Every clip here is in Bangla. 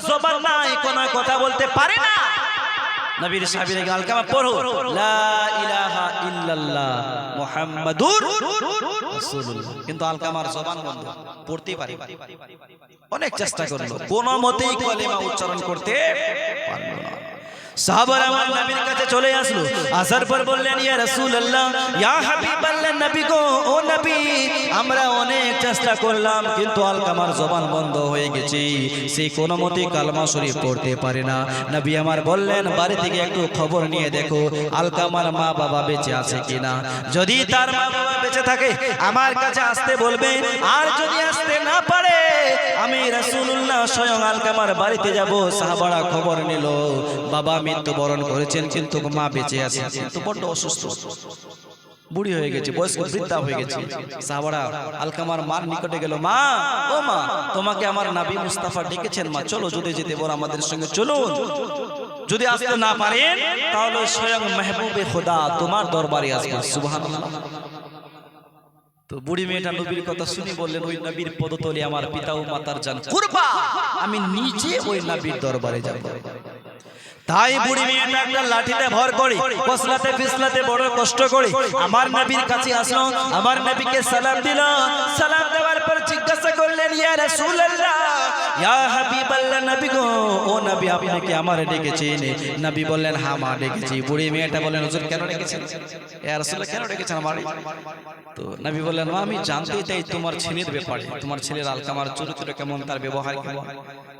জবান নাই কোন কথা বলতে পারে না। নবীর সাহাবীরা কামা পড়ো। লা ইলাহা ইল্লাল্লাহ মুহাম্মাদুর রাসূলুল্লাহ। কিন্তু আলকামার জবান বন্ধ। পড়তে পারে। অনেক চেষ্টা করল। কোনো মতেই কলেমা উচ্চারণ করতে পারল না। সাহাবারা আমার নবীর কাছে চলে আসলো। আসার পর বললেন, ইয়া রাসূলুল্লাহ, ইয়া হাবিবাল্লাহ নবী গো, ও নবী, আমরা অনেক চেষ্টা করলাম, কিন্তু আলকামার জবান বন্ধ হয়ে গেছে। সে কোনো মতে কালমা শরীফ পড়তে পারে না। নবী আমার বললেন, বাড়ি থেকে একটু খবর নিয়ে দেখো, আলকামার মা বাবা বেঁচে আছে কিনা? যদি তার মা বাবা বেঁচে থাকে, আমার কাছে আসতে বলবে, আর যদি আসতে না পারে আমি রাসূলুল্লাহ স্বয়ং আলকামার বাড়িতে যাব, সাহাবারা খবর নিল। বাবা মৃত্যুবরণ করেছেন, কিন্তু মা বেঁচে আছে কিন্তু বড্ড অসুস্থ। বুড়ি হয়ে গেছে, বয়স্ক বৃদ্ধা হয়ে গেছে। সাহাবারা আলকামার মার নিকটে গেল, মা, ও মা, তোমাকে আমার নাবি মুস্তাফা ডেকেছেন মা, চলো যদি যেতে বল আমাদের সঙ্গে, চলুন। যদি আসতে না পারেন, তাহলে স্বয়ং মেহবুবে খোদা তোমার দরবারে আসবে সুবহানাল্লাহ। তো বুড়ি মেয়েটা নবীর কথা শুনি বললেন ওই নবীর পদতলে আমার পিতা ও মাতার যান কুরবা! আমি নিজে ওই নবীর দরবারে যাব। তাই বুড়ি মেয়েটা একটা লাঠিতে ভর করে কসলাতে ফিসলাতে বড় কষ্ট করে। আমার নবীর কাছে আসলো আমার নবীকে সালাম দিল সালাম দেওয়ার পর জিজ্ঞাসা করলেন ইয়া রাসূলুল্লাহ। ইয়া হাবিবাল্লাহ নবী গো, ও নবী, আপনি কি আমার ডেকেছেন? নবী বললেন হ্যাঁ মা ডেকেছি। বুড়ি মেয়েটা বললেন, হুজুর, কেন ডেকেছেন? ইয়া রাসূলুল্লাহ কেন ডেকেছেন আমার? তো নবী বললেন, মা, আমি জানতে চাই তোমার ছেলের ব্যাপারে। তোমার ছেলের আলকামার চরিত্র কেমন, তার ব্যবহার কেমন?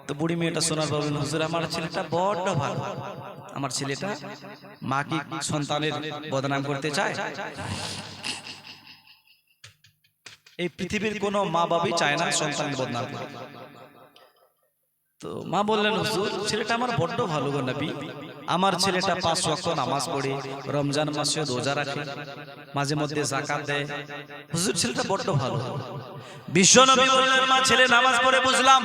তো বুড়ি মেয়েটা শোনার বললেন, হুজুর, আমার ছেলেটা বড্ড ভালো। আমার ছেলেটা মা কি সন্তানের বদনাম করতে চায়? এই পৃথিবীর কোনো মা বাবাই চায় না সন্তান বদনাম করে তো মা বললেন হুজুর ছেলেটা আমার বড্ড ভালো গো নবী। আমার ছেলেটা পাঁচ ওয়াক্ত নামাজ পড়ে রমজান মাসে রোজা রাখে মাঝে মধ্যে জাকাত দেয়। হুজুর ছেলেটা বড্ড ভালো। বিশ্ব নবী বললেন মা ছেলে নামাজ পড়ে বুঝলাম।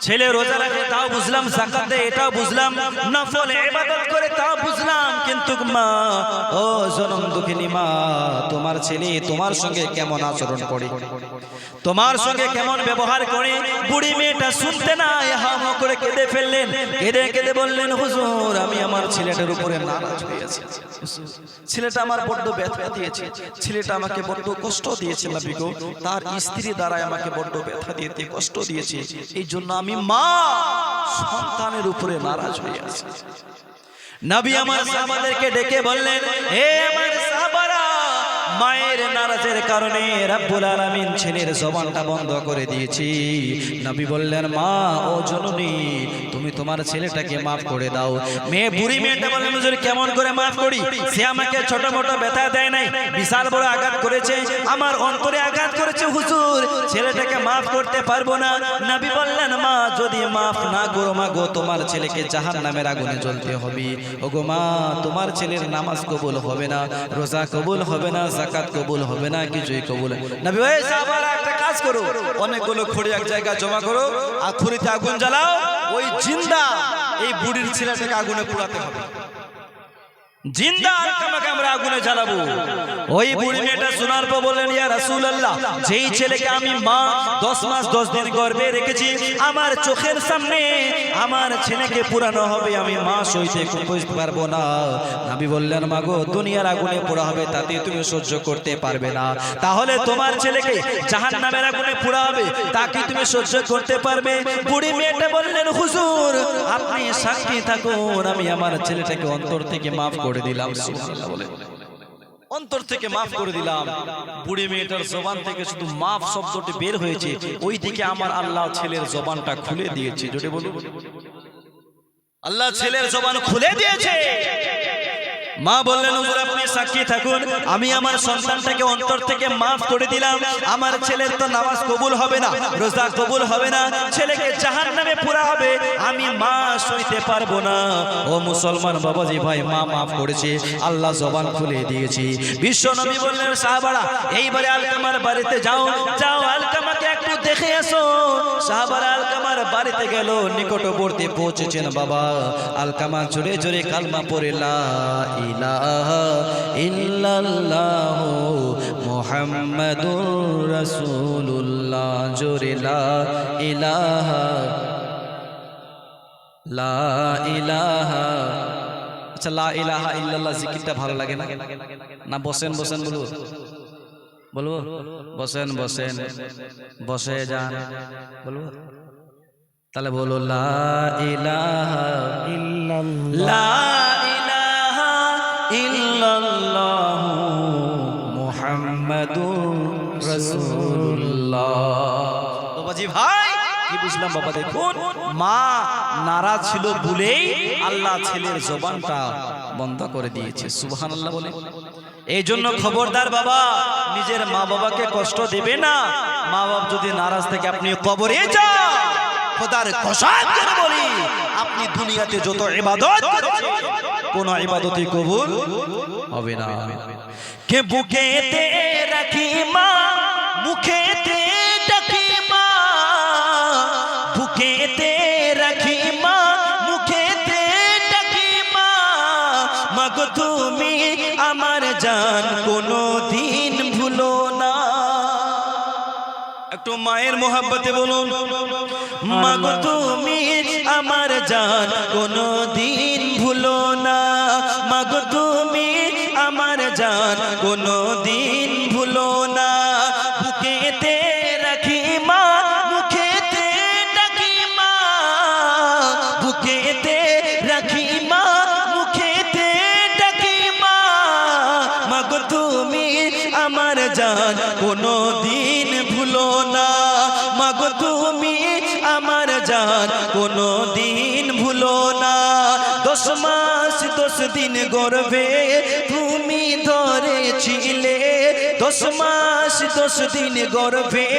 ছেলে রোজা রাখে তাও বুঝলাম জাকাত দেয় এটাও বুঝলাম। নফল ইবাদত করে তাও বুঝলাম। কিন্তু মা ও জনম দুঃখিনী মা তোমার ছেলে তোমার সঙ্গে কেমন আচরণ করে? তোমার সঙ্গে কেমন ব্যবহার করে? বুড়ি মেয়েটা শুনতে না হা হা করে কেঁদে ফেললেন। কেঁদে কেঁদে বললেন হুজুর আমি আমার ছেলেটার উপরে নারাজ হয়ে গেছি ছেলেটা আমার বড্ড ব্যথা দিয়েছে। ছেলেটা আমাকে বড্ড কষ্ট দিয়েছে লাবিগো তার স্ত্রী দ্বারাই আমাকে বড্ড ব্যথা দিয়েতে কষ্ট দিয়েছে। এই জন্য আমি মা সন্তানের উপরে নারাজ হয়ে আছি। নবী আমার সাহাবাদেরকে ডেকে বললেন, হে আমার সাহাবারা মায়ের নারাজের কারণে রাব্বুল আলামিন ছেলের জবানটা বন্ধ করে দিয়েছি। নবী বললেন, মা, ও জননী, তুমি তোমার ছেলেটাকে মাফ করে দাও। মেয়ে, বুড়ি মেয়েটা বললেন, হুজুর, কেমন করে মাফ করি? সে আমাকে ছোট মোটো ব্যথা দেয় নাই, বিশাল বড় আঘাত করেছে, আমার অন্তরে আঘাত করেছে, হুজুর, ছেলেটাকে মাফ করতে পারব না। নবী বললেন, মা, যদি মাফ না করো, মা গো, তোমার ছেলেকে জাহান নামের আগুনে জ্বলতে হবে। ও গো মা, তোমার ছেলের নামাজ কবুল হবে না, রোজা কবুল হবে না জাকাত কবুল হবে না, কিছুই কবুল নবী ভাই সাহাবারা একটা কাজ করো। অনেকগুলো খড়ি এক জায়গায় জমা করো, আর খড়িতে আগুন জ্বালাও, ওই জিন্দা এই বুড়ির ছেলেটাকে আগুনে পোড়াতে হবে। আমরা আগুনে জ্বালাবো। ওই বুড়ি মেয়েটা শোনার পর বললেন রাসূলুল্লাহ, যেই ছেলেকে আমি মা 10 মাস 10 দিন গর্ভে রেখেছি, আমার চোখের সামনে আমার ছেলেকে পুরানো হবে, আমি মা সইতে পারব না। বললেন মাগো দুনিয়ার আগুনে পোড়া হবে তাতে তুমি সহ্য করতে পারবে না। তাহলে তোমার ছেলেকে জাহান্নামের আগুনে পোড়া হবে তাকে তুমি সহ্য করতে পারবে? বুড়ি মেয়েটা বললেন, হুজুর, আপনি সাক্ষী থাকুন, আমি আমার ছেলেটাকে অন্তর থেকে মাফ করে দিলাম বলে। অন্তর থেকে মাফ করে দিলাম। বুড়ি মেয়েটার জবান থেকে শুধু মাফ শব্দটি বের হয়েছে। ওই দিকে আমার আল্লাহ ছেলের জবানটা খুলে দিয়েছে। জোটে বলুন। আল্লাহ ছেলের জবান খুলে দিয়েছে। মা বললেন, হুজুর, আপনি সাক্ষী থাকুন। আমি আমার সন্তানটাকে অন্তর থেকে মাফ করে দিলাম। আমার ছেলের তো নামাজ কবুল হবে না, রোজা কবুল হবে না। ছেলেকে জাহান নামে পুরা হবে। আমি মা সইতে পারব না। ও মুসলমান বাবাজি ভাই, মা মাফ করেছে। আল্লাহ জবান খুলে দিয়েছি। বিশ্ব নবী বললেন, সাহাবারা, এইবারে আলকামার বাড়িতে যাও। যাও, আলকামাকে একটু দেখে আসো সাহাবারা বাড়িতে গেল, নিকটবর্তী পৌঁছেছেন বাবা। আলকামা জোরে জোরে কালমা মুহাম্মাদুর রাসূলুল্লাহ। জোরে, লা ইলাহা লা ইলাহা। আচ্ছা লা ইলাহা ভালো লাগে না? না, বসেন বসেন বলব? বসেন বসেন, বসে যান। বলব? তাহলে বলো লা ইলাহা লা ইলাহা ইল্লাল্লাহু মুহাম্মাদুর রাসূলুল্লাহ। বাবাজি ভাই কি বুঝলাম বাবা দেখুন মা নারাজ ছিল বলেই আল্লাহ ছেলের জবানটা বন্ধ করে দিয়েছে সুবহানাল্লাহ বলে। এই জন্য খবরদার বাবা নিজের মা বাবাকে কষ্ট দেবে না। মা বাবা যদি নারাজ থেকে আপনি কবরে যান। খোদার কসম করে বলি, আপনি দুনিয়াতে যত ইবাদত করেছেন, কোন ইবাদতই কবুল হবে না। কে বুকেতে রাখি মা, মুখেতে ডাকি মা? বুকেতে রাখি মা, মুখেতে ডাকি মা? মাগো তুমি আমার জান কোনো দিন ভুলো না। একটু মায়ের মোহাব্বতে বলুন। মাগো তুমি আমার জান কোনো দিন ভুলো না। মাগো তুমি আমার জান কোনো দিন কবে তুমি ধরেছিলে দশ মাস, দশ দিন গর্ভে।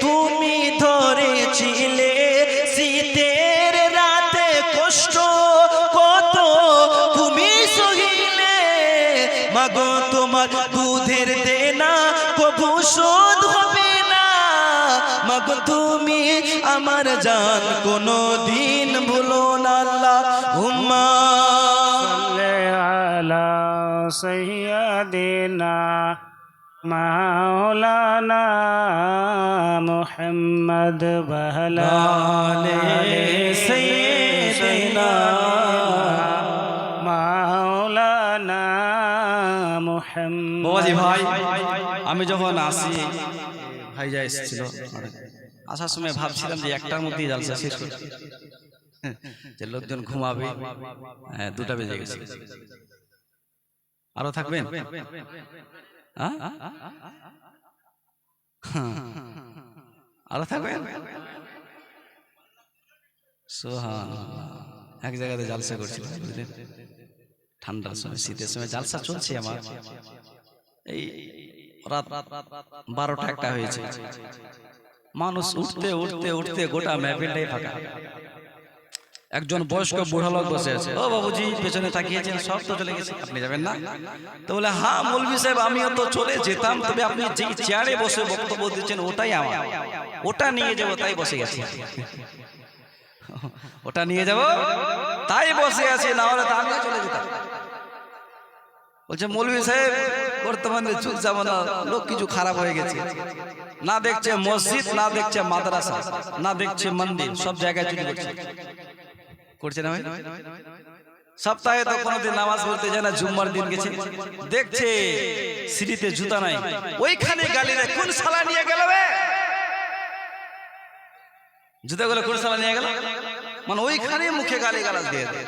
তুমি ধরেছিলে শীতের রাতে কষ্ট। কত তুমি সহিলে। মাগ, তোমার দুধের দেনা কবু শোধ হবে না। মাগ, তুমি আমার জান কোনো দিন ভুলো না, আল্লাহ। হুমা سيدنا مولانا محمد وعلى آل سيدنا مولانا محمد বাবাজি ভাই আমি যখন আসি ভাই যা এসেছিল আসার সময় ভাবছিলাম যে একটার মধ্যেই জালসা শেষ করছি যে লোকজন ঘুমাবে হ্যাঁ দুটা বেজে গেছে আরও থাকবেন? হ্যাঁ? আরও থাকবেন? সোহান এক জায়গাতে জালসা করছিলাম বুঝলেন? ঠান্ডার সময় শীতের সময় জালসা চলছে আমার। এই রাত বারোটা একটা হয়েছে। মানুষ উঠতে উঠতে উঠতে গোটা ম্যাপিলটাই ফাঁকা। একজন বয়স্ক বুড়া লোক বসে আছে। ও বাবুজি পেছনে তাকিয়েছেন সব তো চলে গেছে আপনি যাবেন না? তো বলে হ্যাঁ মৌলভী সাহেব আমিও তো চলে যেতাম তবে আপনি যেই চেয়ারে বসে বক্তব্য দিচ্ছেন ওটাই আমার। ওটা নিয়ে যাব তাই বসে গেছি। ওটা নিয়ে যাব তাই বসে আছি না হলে তো আমিও চলে যেতাম। বলছে মৌলভী সাহেব বর্তমানে যুগ জামানা লোক কিছু খারাপ হয়ে গেছে। না দেখছে মসজিদ না দেখছে মাদ্রাসা না দেখছে মন্দির সব জায়গায় চুরি করছে। করছে না সপ্তাহে তো কোনোদিন নামাজ পড়তে যায় না জুম্মার দিন গেছে। দেখছে সিঁড়িতে জুতা নাই। ওইখানে গালি দেয় কোন সালা নিয়ে গেল জুতাগুলো কোন সালা নিয়ে গেল? মানে ওইখানে মুখে গালি গালাজ দিয়ে দেয়।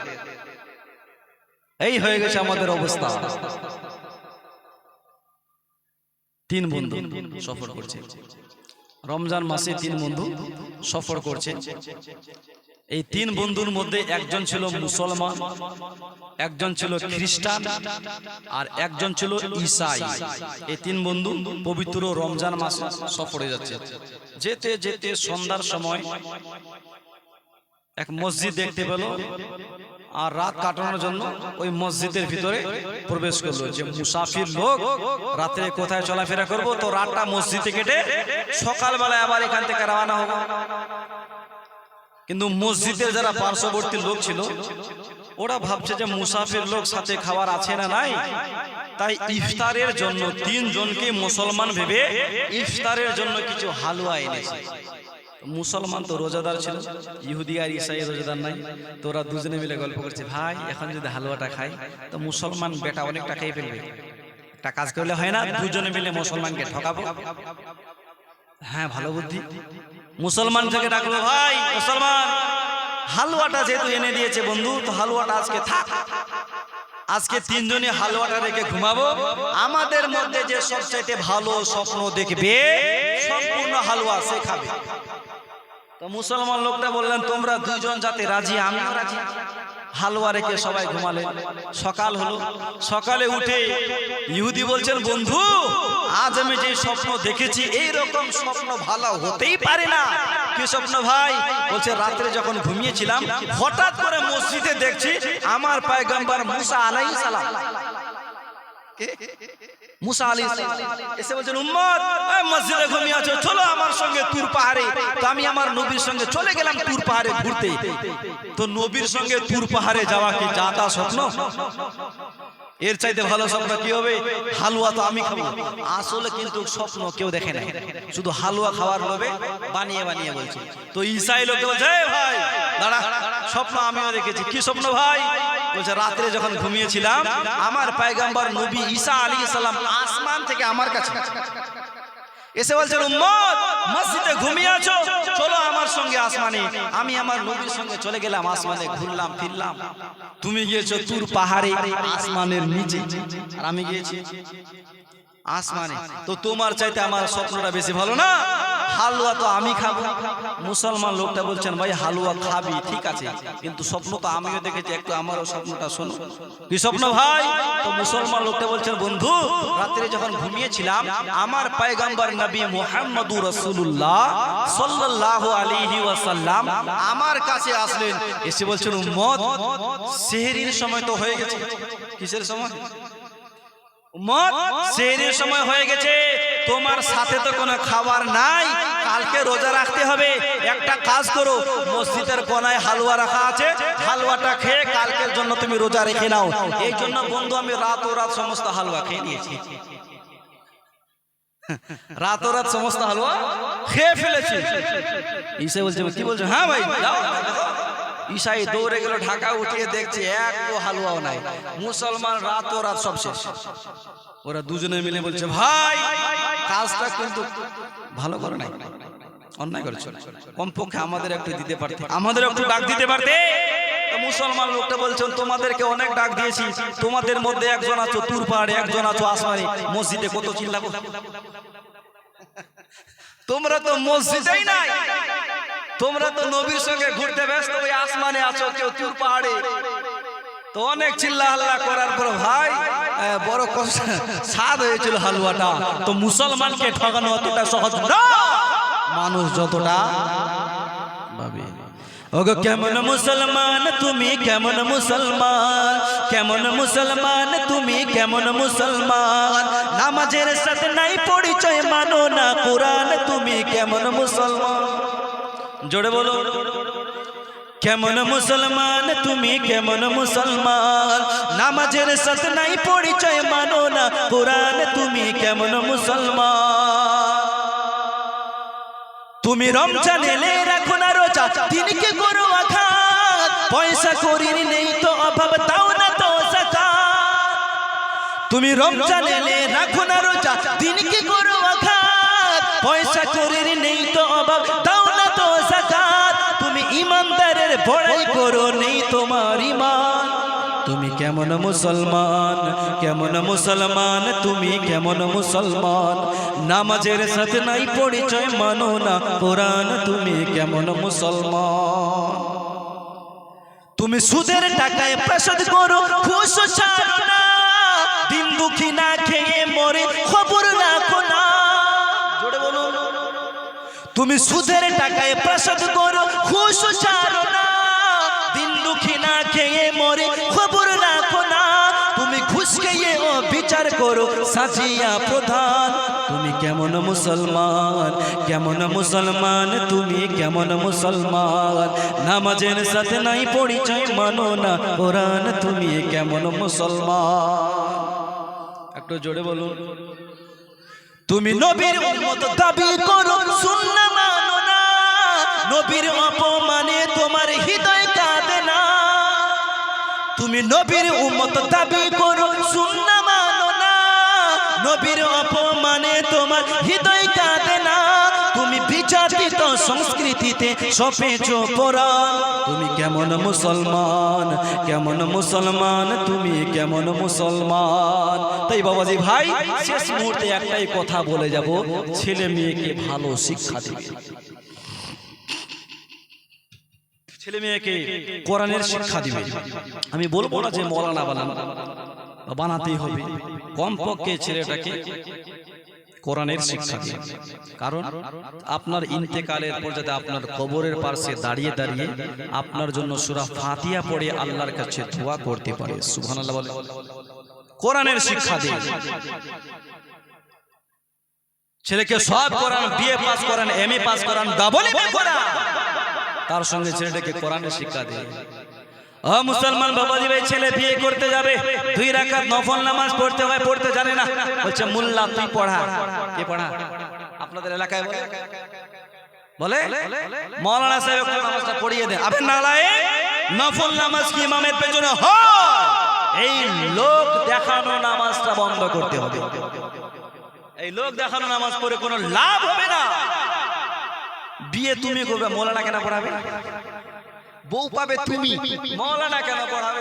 এই হয়ে গেছে আমাদের অবস্থা। তিন বন্ধু সফর করছে। রমজান মাসে তিন বন্ধু সফর করছে। এই তিন বন্ধুর মধ্যে একজন ছিল মুসলমান, একজন ছিল খ্রিস্টান, আর একজন ছিল ঈসাই। এই তিন বন্ধু পবিত্র রমজান মাসে সফরে যাচ্ছে। যেতে যেতে সন্ধ্যার সময় এক মসজিদ দেখতে পেল আর রাত কাটানোর জন্য ওই মসজিদের ভিতরে প্রবেশ করল যে, মুসাফির লোক রাতে কোথায় চলাফেরা করব? তো রাতটা মসজিদে কেটে সকালবেলায় আবার এখান থেকে রওনা হব কিন্তু মসজিদের যারা পার্শ্ববর্তী লোক ছিল ওরা ভাবছে যে মুসাফির লোক সাথে খাবার আছে না নাই? তাই ইফতারের জন্য তিনজনকে মুসলমান ভেবে ইফতারের জন্য কিছু হালুয়া এনেছে। মুসলমান তো রোজাদার ছিল ইহুদি আর ইসাই রোজাদার নাই। তো ওরা দুজনে মিলে গল্প করছে ভাই এখন যদি হালুয়াটা খাই তো মুসলমান বেটা অনেকটা খেয়ে ফেলবে। একটা কাজ করলে হয় না দুজনে মিলে মুসলমানকে ঠকাবো। হ্যাঁ ভালো বুদ্ধি। মুসলমান থেকে ডাকলো ভাই মুসলমান হালুয়াটা যেহেতু এনে দিয়েছে বন্ধু তো হালুয়াটা আজকে থাক। আজকে তিনজনে হালুয়াটা রেখে ঘুমাবো। আমাদের মধ্যে যে সবচাইতে ভালো স্বপ্ন দেখবে সম্পূর্ণ হালুয়া সে খাবে। তো মুসলমান লোকটা বললেন তোমরা দুজন যাতে রাজি আমি রাজি। হালুয়া রেখে সবাই ঘুমালে। সকাল হলো। সকালে উঠে ইহুদি বলছেন, বন্ধু, আজ আমি যে স্বপ্ন দেখেছি এই রকম স্বপ্ন ভালো হতেই পারে না। কি স্বপ্ন ভাই? বলছে, রাত্রে যখন ঘুমিয়েছিলাম, হঠাৎ করে মসজিদে দেখছি আমার পায়গাম্বার মুসা আলাই সালাম। মুসা আলী এসে বলছেন উম্মত মসজিদে ঘুমিয়ে আছো চলো আমার সঙ্গে তুর পাহাড়ে। তো আমি আমার নবীর সঙ্গে চলে গেলাম তুর পাহাড়ে ঘুরতে। তো নবীর সঙ্গে তুর পাহাড়ে যাওয়া কি স্বপ্ন? এর চাইতে ভালো স্বপ্ন কি হবে? হালুয়া তো আমি খাব। আসলে কিন্তু স্বপ্ন কেউ দেখে না শুধু হালুয়া খাওয়ার লোভে বানিয়ে বানিয়ে বলছে। তো ঈসাই লোকে বলছে ভাই দাঁড়া স্বপ্ন আমিও দেখেছি। কি স্বপ্ন ভাই? বলছে, রাত্রে যখন ঘুমিয়েছিলাম, আমার পায়গাম্বার নবী ঈসা আলী সালাম আসমান থেকে আমার কাছে এসে বলছেন, উম্মত, মসজিদে ঘুমিয়ে আছো? চলো আমার সঙ্গে আসমানে। আমি আমার নবীর সঙ্গে চলে গেলাম, আসমানে ঘুরলাম, ফিরলাম। তুমি গিয়েছো তুর পাহাড়ে, আসমানের নিচে। আর আমি গিয়েছি আসমানে। তো তোমার চাইতে আমার স্বপ্নটা বেশি ভালো না? হালুয়া তো আমি খাব। মুসলমান লোকটা বলছেন ভাই হালুয়া খাবি ঠিক আছে। কিন্তু স্বপ্ন তো আমিও দেখেছি একটু আমারও স্বপ্নটা শোনো। কি স্বপ্ন ভাই? তো মুসলমান লোকটা বলছেন বন্ধু রাত্রে যখন ঘুমিয়েছিলাম আমার পায়গাম্বার নবী মুহাম্মদুর রাসূলুল্লাহ সাল্লাল্লাহু আলাইহি ওয়াসাল্লাম আমার কাছে আসলেন। এসে বলছেন উম্মত সেহরির সময় তো হয়ে গেছে। কিসের সময়? উম্মত সেহরির সময় হয়ে গেছে, তোমার সাথে তো কোনো খাবার নাই, কালকে রোজা রাখতে হবে, একটা কাজ করো, মসজিদের কোনায় হালুয়া রাখা আছে, হালুয়াটা খেয়ে কালকের জন্য তুমি রোজা রেখে নাও, এই জন্য বন্ধু আমি রাত ও রাত সমস্ত হালুয়া খেয়ে নিয়েছি। রাত ও রাত সমস্ত হালুয়া খেয়ে ফেলেছি। ইসে বলছে, কি বলছো? হ্যাঁ ভাই যাও ঈশাই দৌড়ে গেল, ঢাকা উঠিয়ে দেখছে, এক ও হালুয়াও নাই। মুসলমান রাত ও রাত সব শেষ। ওরা দুজনে মিলে বলছে, ভাই, কাজটা কিন্তু ভালো করে নাই। অন্যায় করেছ। কমপক্ষে আমাদের একটু দিতে পারতে। আমাদের একটু ডাক দিতে পারতে? মুসলমান লোকটা বলছেন তোমাদেরকে অনেক ডাক দিয়েছি। তোমাদের মধ্যে একজন আছো তুর একজন আছো আসমানে। মসজিদে কত চিল্লাবো? তোমরা তো মসজিদেই নাই। তোমরা তো নবীর সঙ্গে ঘুরতে ব্যস্ত, ওই আসমানে আছো, কেউ তুর পাহাড়ে। তো অনেক চিল্লা হাল্লা করার পর ভাই বড় কষ্ট, স্বাদ হয়েছিল হালুয়াটা। তো মুসলমানকে ঠকানো অতটা সহজ না। মানুষ যতটা ভাবে। ওগো, কেমন মুসলমান তুমি, কেমন মুসলমান? কেমন মুসলমান তুমি, কেমন মুসলমান? নামাজের সাথে নাই পরিচয়, মানো না কোরআন। তুমি কেমন মুসলমান? জোরে বলো। কেমন মুসলমান, তুমি কেমন মুসলমান? নামাজের সাথে নাই পরিচয় মানো না, কোরআন তুমি কেমন মুসলমান? তুমি রমজান এলে রাখো না রোজা, দিনকে করো আঘাত। পয়সা করি নেই তো অভাব তাও না তো তুমি রমজান এলে রাখো না রোজা, দিনকে করো আঘাত। পয়সা করে নেই তো অভাব, দাও না তো জাকাত তুমি ইমানদারের বড়াই করো নেই তোমার ইমান। তুমি কেমন মুসলমান কেমন মুসলমান, তুমি কেমন মুসলমান। নামাজের সাথে নাই পরিচয় মানো না, কোরআন তুমি কেমন মুসলমান। তুমি সুদের টাকায় প্রসাদ করো খুশ না। দিন দুঃখী না খেয়ে মরে খবর রাখো তুমি সুদের টাকায় প্রসাদ করো খুশ ছাড়ো না। দিন দুঃখী না খেয়ে মরে খবর রাখো না। তুমি ঘুষ খেয়ে ও বিচার করো, সাজিয়া প্রধান। তুমি কেমন মুসলমান কেমন মুসলমান, তুমি কেমন মুসলমান। নামাজের সাথে নাই পরিচয় মানো না, কোরআন, তুমি কেমন মুসলমান। একটু জোরে বলুন। তুমি নবীর উম্মত দাবি করো সুন্নাহ মানো না নবীর অপমানে তোমার হৃদয় কাঁদে না। তুমি নবীর উম্মত দাবি করো, সুন্না মানো না। নবীর অপমানে তোমার হৃদয় কাঁদে না। তুমি বিচারিত সংস্কৃতিতে সপেছ কোরআন তুমি কেমন মুসলমান কেমন মুসলমান, তুমি কেমন মুসলমান। তাই বাবাজি ভাই, শেষ মুহূর্তে একটাই কথা বলে যাব, ছেলে মেয়েকে ভালো শিক্ষা দিবে। ছেলে মেয়েকে কোরআনের শিক্ষা দিবে। আমি বলব না যে মৌলানা বানান বানাতেই হবে। কমপক্ষে ছেলেটাকে কোরআনের শিক্ষা দিন কারণ আপনার ইন্তেকালের পর যাতে আপনার কবরের পাশে দাঁড়িয়ে দাঁড়িয়ে আপনার জন্য সুরা ফাতিয়া পড়ে আল্লাহর কাছে দোয়া করতে পারে। সুবহানাল্লাহ বলে কোরআনের শিক্ষা দিন ছেলেকে সব করান বিএ পাস করান এম এ পাস করান ডাবল এম করান তার সঙ্গে ছেলেটাকে কোরআনের শিক্ষা দিন ও মুসলমান বাবাজি ভাই ছেলে বিয়ে করতে যাবে। দুই রাকাত নফল নামাজ পড়তে হয় পড়তে জানে না। বলছে মোল্লা তুই পড়া। কে পড়া? আপনাদের এলাকায় বলে। মৌলানা সাহেব নামাজটা পড়িয়ে দেন। আপনি নালায়ে নফল নামাজ কি ইমামের পেছনে এই লোক দেখানো নামাজটা বন্ধ করতে হবে। এই লোক দেখানো নামাজ পড়ে কোনো লাভ হবে না। বিয়ে তুমি করবে মৌলানা কেন পড়াবে? বউ পাবে তুমি। মৌলানা কেন পড়াবে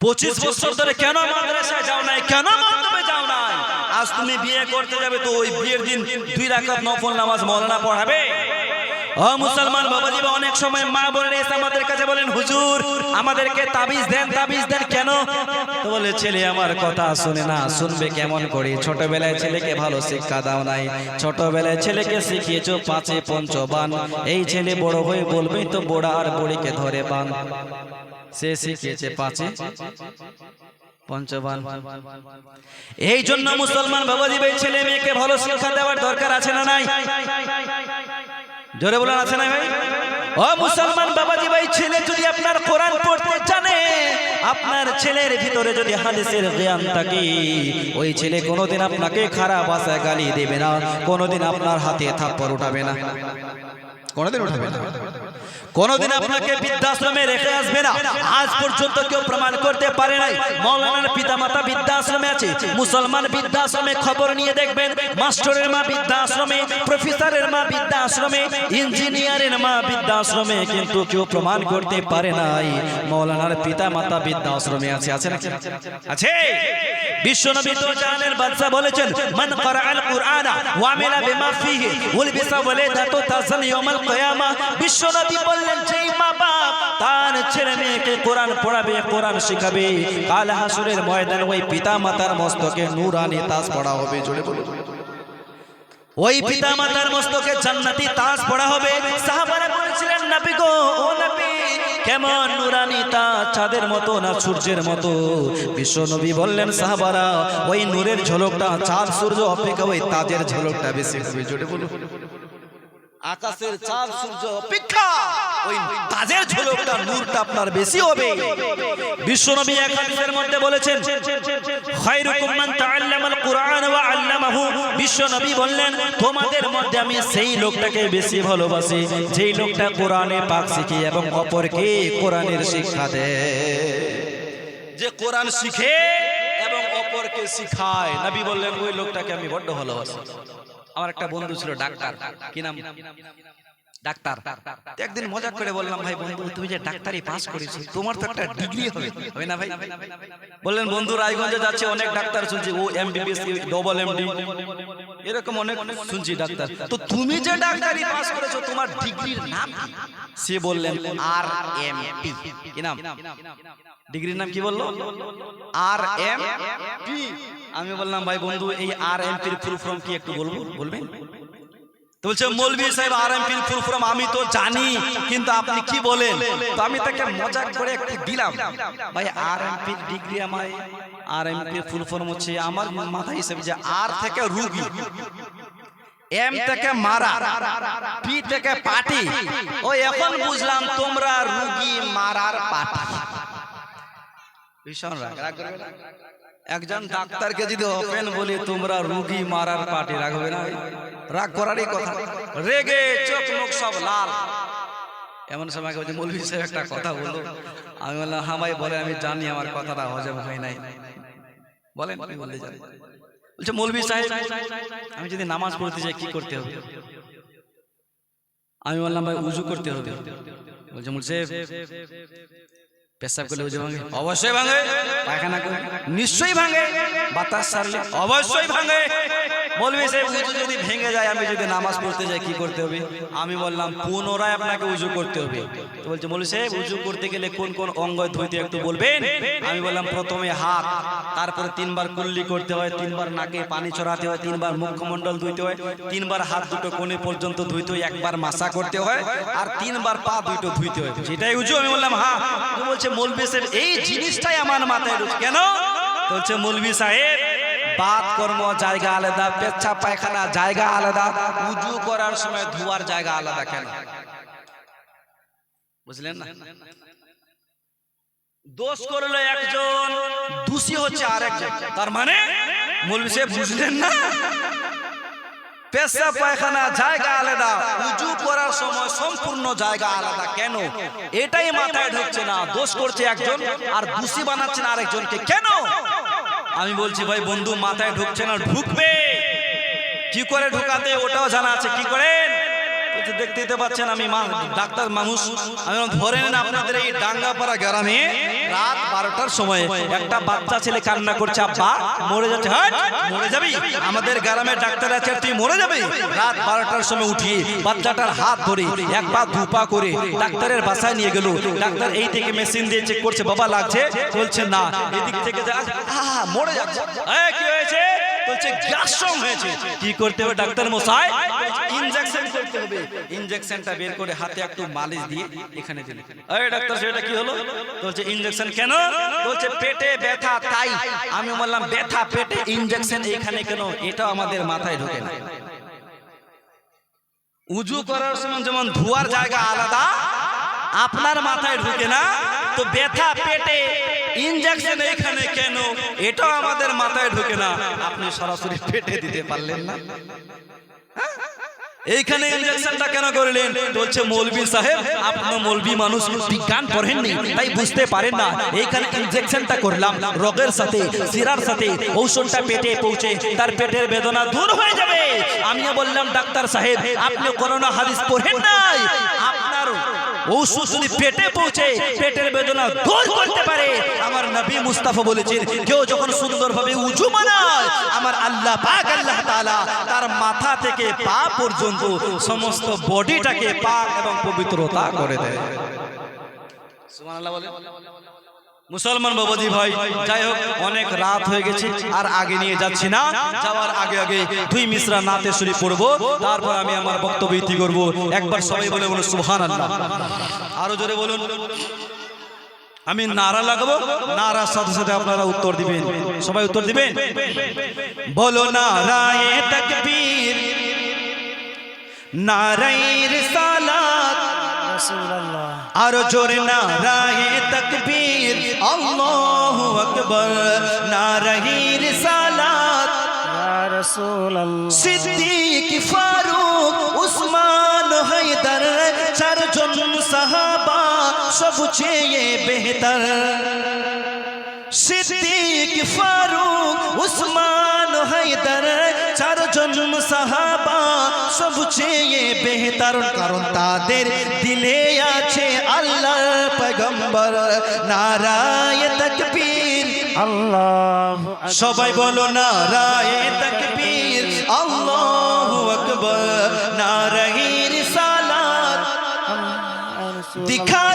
পঁচিশ বছর ধরে কেন মাদ্রাসায় যাও নাই? কেন মাধ্যমে যাও নাই? আজ তুমি বিয়ে করতে যাবে তো ওই বিয়ের দিন দুই রাকাত নফল নামাজ মৌলানা পড়াবে। ও মুসলমান বাবাজি, অনেক সময় মা বোনেরা এসে আমাদের কাছে বলেন, হুজুর, আমাদেরকে তাবিজ দেন তাবিজ দেন কেন? তো বলে, ছেলে, আমার কথা শুনে না, শুনবে কেমন করে? ছোটবেলায় ছেলেকে ভালো শিক্ষা দাও নাই, ছোটবেলায় ছেলেকে শিখিয়েছো পাঁচে পঞ্চবান। এই ছেলে বড় হয়ে বলবেই তো বড়া আর বড়িকে ধরে বান। সে শিখিয়েছে পাঁচে পঞ্চবান। এই জন্য মুসলমান বাবাজি ছেলে মেয়েকে ভালো শিক্ষা দেওয়ার দরকার আছে না নাই? জোরে বলেন আছে না ভাই? ও মুসলমান বাবাজি ভাই, ছেলে যদি আপনার কোরআন পড়তে জানে, আপনার ছেলের ভিতরে যদি হাদিসের জ্ঞান থাকে, ওই ছেলে কোনোদিন আপনাকে খারাপ আশায় গালি দেবে না, কোনোদিন আপনার হাতে থাপ্পড় উঠাবে না। কোনোদিন উঠাবে না। কোনোদিন আপনাকে বৃদ্ধাশ্রমে রেখে আসবে না। আজ পর্যন্ত কেউ প্রমাণ করতে পারে নাই। মৌলানার পিতামাতা বৃদ্ধাশ্রমে আছে। মুসলমান বৃদ্ধাশ্রমে খবর নিয়ে দেখবেন। মাস্টারের মা বৃদ্ধাশ্রমে প্রফেসরের মা বৃদ্ধাশ্রমে ইঞ্জিনিয়ারের মা বৃদ্ধাশ্রমে কিন্তু কেউ প্রমাণ করতে পারে নাই। মৌলানার পিতামাতা বৃদ্ধাশ্রমে আছে। আছে নাকি? আছে বিশ্বনবী তো জানের বাদশা বলেছেন মান করাআল কুরআনা ওয়া আমিলা বিমা ফিহি উলবিসা ওয়ালিদাতু তাসান ইয়াউমাল কিয়ামা। বিশ্বনবী বললেন যেই মা বাপ তার ছেলে মেয়েকে কোরআন পড়াবে, কোরআন শিখাবে, কাল হাসুরের ময়দানে ওই পিতা মাতার মস্তকে পড়া হবে। বলুন। ওই পিতা মাতার মস্তকে জান্নাতি পড়া হবে। সাহাবারা বলেছিলেন, নবী গো, ও নবী, কেমন নুরানি তাজ চাঁদের মতো না সূর্যের মতো? বিশ্ব নবী বললেন, সাহাবারা, ওই নূরের ঝলকটা চাঁদ সূর্য অপেক্ষা ওই তাজের ঝলকটা বেশি হবে। জোরে বলুন। আকাশের চাঁদ সূর্য অপেক্ষা। ওই তাজের ঝলকটা নূরটা আপনার বেশি হবে। বিশ্বনবী এক হাদিসের মধ্যে বলেছেন খায়রুকুম মান তাআল্লামাল কুরআন ওয়া আল্লামাহু। বিশ্বনবী বললেন তোমাদের মধ্যে আমি সেই লোকটাকে বেশি ভালোবাসি যেই লোকটা কোরআনে পাক শিখে এবং অপরকে কোরআনের শিক্ষা দেয়। যে কোরআন শিখে এবং অপরকে শিখায়। নবী বললেন ওই লোকটাকে আমি বড্ড ভালোবাসি। আমার একটা বন্ধু ছিল ডাক্তার। কি নাম? ডাক্তার। একদিন মজা করে বললাম ভাই বন্ধু তুমি যে ডাক্তারি পাস করেছ তোমার তো একটা ডিগ্রি হবে হবে না ভাই? বললেন বন্ধু রায়গঞ্জে যাচ্ছে অনেক ডাক্তার শুনছি ও এমবিবিএস ডবল এমডি এরকম অনেক শুনছি ডাক্তার। তো তুমি যে ডাক্তারি পাস করেছ তোমার ডিগ্রির নাম সে বললেন আর এম পি কি নাম? ডিগ্রির নাম? কি বলল? আর এম পি আমি বললাম ভাই বন্ধু এই আর এম পির ফুল ফর্ম কি একটু বলব বলবেন? তো বলছে মৌলভী সাহেব আর এম পির ফুল ফর্ম আমি তো জানি কিন্তু আপনি কি বলেন? তো আমি তাকে মজা করে একটু দিলাম। ভাই আর এম পির ডিগ্রি আমায় আর এম পির ফুল ফর্ম হচ্ছে আমার মাথা হিসেবে যে আর থেকে রুগী এম থেকে মারা পি থেকে পাটি ও এখন বুঝলাম তোমরা রুগী মারার পাটি ভীষণ রাগ। রাগ? একজন ডাক্তারকে যদি ওপেন বলি তোমরা রুগী মারার পার্টি রাখবে না। রাগ করারই কথা। রেগে চোখ মুখ সব লাল। এমন সময় বলছে মৌলভী সাহেব একটা কথা বলল। আমি বললাম হ্যাঁ ভাই বলে আমি জানি আমার কথাটা হজম হয় নাই। বলেন বলতে জানি বলছে মৌলভী সাহেব আমি যদি নামাজ পড়তে যাই কি করতে হবে? আমি বললাম ভাই উজু করতে হবে। বলছে মুল সাহেব পেশাব করলে উজু ভাঙে? অবশ্যই ভাঙে। পায়খানা করে নিশ্চয়ই ভাঙে। বাতাস সারলে অবশ্যই ভাঙে। বলবি সে উজু যদি ভেঙে যায়, আমি যদি নামাজ পড়তে যাই, কি করতে হবে? আমি বললাম, পুনরায় আপনাকে উজু করতে হবে। তো বলছে বলি সাহেব, উজু করতে গেলে কোন কোন অঙ্গ ধুইতে একটু বলবেন? আমি বললাম, প্রথমে হাত, তারপরে তিনবার কুল্লি করতে হয়, তিনবার নাকে পানি ছড়াতে হয়, তিনবার মুখমণ্ডল ধুইতে হয়, তিনবার হাত দুটো কোণে পর্যন্ত ধুইতে হয়, একবার মাসা করতে হয়, আর তিনবার পা দুটো ধুইতে হয়। সেটাই উজু, আমি বললাম হ্যাঁ বলছে মৌলবি সাহেব, এই জিনিসটাই আমার মাথায় ঢুকছে। কেন? বলছে মৌলবি সাহেব বাদ কর্ম, জায়গা আলাদা, পেচ্ছা পায়খানা, জায়গা আলাদা, উজু করার সময় ধোয়ার জায়গা আলাদা কেন? বুঝলেন না? দোষ করল একজন, দোষী হচ্ছে আরেকজন। তার মানে মৌলবি বুঝলেন না? পেশা পায়খানা, জায়গা আলাদা, উজু করার সময় সম্পূর্ণ জায়গা আলাদা কেন? এটাই মাথায় ঢুকছে না। দোষ করছে একজন আর দোষী বানাচ্ছেন আরেকজনকে। কেন? আমি বলছি, ভাই, বন্ধু মাথায় ঢুকছে না, ঢুকবে? কি করে ঢুকাতে, ওটাও জানা আছে, কি করেন দেখতে পাচ্ছেন আমি ডাক্তার মানুষ। আমি ধরে আপনাদের এই ডাঙ্গাপাড়া গ্রামে রাত বারোটার সময় একটা বাচ্চা ছেলে কান্না করছে আমাদের গ্রামে ডাক্তার আছে বাচ্চাটার হাত ধরে এক পা, দু পা করে ডাক্তারের বাসায় নিয়ে গেল। ডাক্তার এই থেকে মেশিন দিয়ে চেক করছে, বাবা লাগছে? বলছে, না, এদিক থেকে মরে যাচ্ছে। কি কি করতে হবে ডাক্তার মশাই? ইনজেকশন হবে ইনজেকশনটা বের করে হাতে একটু মালিশ দিয়ে এখানে দিলে। এই ডাক্তার সেটা কি হলো? বলছে ইনজেকশন কেন? বলছে, পেটে ব্যথা তাই। আমি বললাম, ব্যথা, পেটে ইনজেকশন এখানে কেন? এটা আমাদের মাথায় ঢোকে না। উজু করার সময় যেমন ধোয়ার জায়গা আলাদা, আপনার মাথায় ঢুকে না, তো ব্যথা, পেটে ইনজেকশন এখানে কেন? এটাও আমাদের মাথায় ঢুকে না। আপনি সরাসরি পেটে দিতে পারলেন না? এইখানে ইনজেকশনটা কেন করলেন? বলছে মৌলবী সাহেব আপনার মৌলবী মানুষ বিজ্ঞান পড়েননি তাই বুঝতে পারেন না। এইখানে ইনজেকশনটা করলাম রোগের সাথে সিরার সাথে ঔষধটা পেটে পৌঁছে তার পেটের বেদনা দূর হয়ে যাবে। আমিও বললাম ডাক্তার সাহেব আপনি করোনা হাদিস পড়েন নাই। আপনার ঔষধ যদি পেটে পৌঁছে, পেটের বেদনা দূর করতে পারে। আমার নবী মুস্তাফা বলেছেন, কেউ যখন সুন্দরভাবে উঁচু মানায়, আমার আল্লাহ পাক, আল্লাহ তাআলা তার মাথা থেকে পা পর্যন্ত সমস্ত বডিটাকে পাক এবং পবিত্রতা করে দেয়। বলে মুসলমান বাবাজি ভাই, যাই হোক, অনেক রাত হয়ে গেছে, আর আগে নিয়ে যাচ্ছি না। যাওয়ার আগে আগে দুই মিশ্রা নাতে শুরু পড়ব, তারপর আমি আমার বক্তব্য ইতি করব। একবার সবাই বলে বলুন সুহান আল্লাহ আরও জোরে বলুন। আমি নারা লাগাবো, নারার সাথে সাথে আপনারা উত্তর দিবেন। সবাই উত্তর দিবেন? বলো, নারায়ে তকবীর। রাসূলুল্লাহ আরও জোরে নারায়ে তকবীর আল্লাহু আকবার নারায়ের সালাত ইয়া রাসূলুল্লাহ। সিদ্দিক ফারুক উসমান হায়দার চারজন সাহাবা সবচেয়ে বেহতর। সিদ্দিক ফারুক উসমান হায়দার চারজন সাহাবা সবচেয়ে বেহতর কারণ তাদের দিলে আছে আল্লাহ পয়গম্বর নারায় তকবীর। আল্লাহ সবাই বলো নারায়ে তাকবীর। আল্লাহু আকবার নারায়ের সালাত দিখা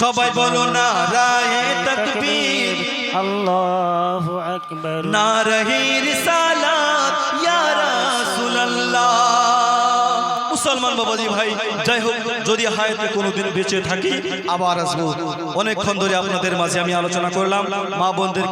সবাই বলো নারায়ে তকবীর। আল্লাহু আকবার। নারহির সালাত ইয়া রাসূলুল্লাহ। মুসলমান মুসলমান বাবাজি ভাই যাই হোক যদি হায়াতে কোনোদিন বেঁচে থাকি আবার আসব। অনেকক্ষণ ধরে আপনাদের মাঝে আমি আলোচনা করলাম। মা বোনদেরকে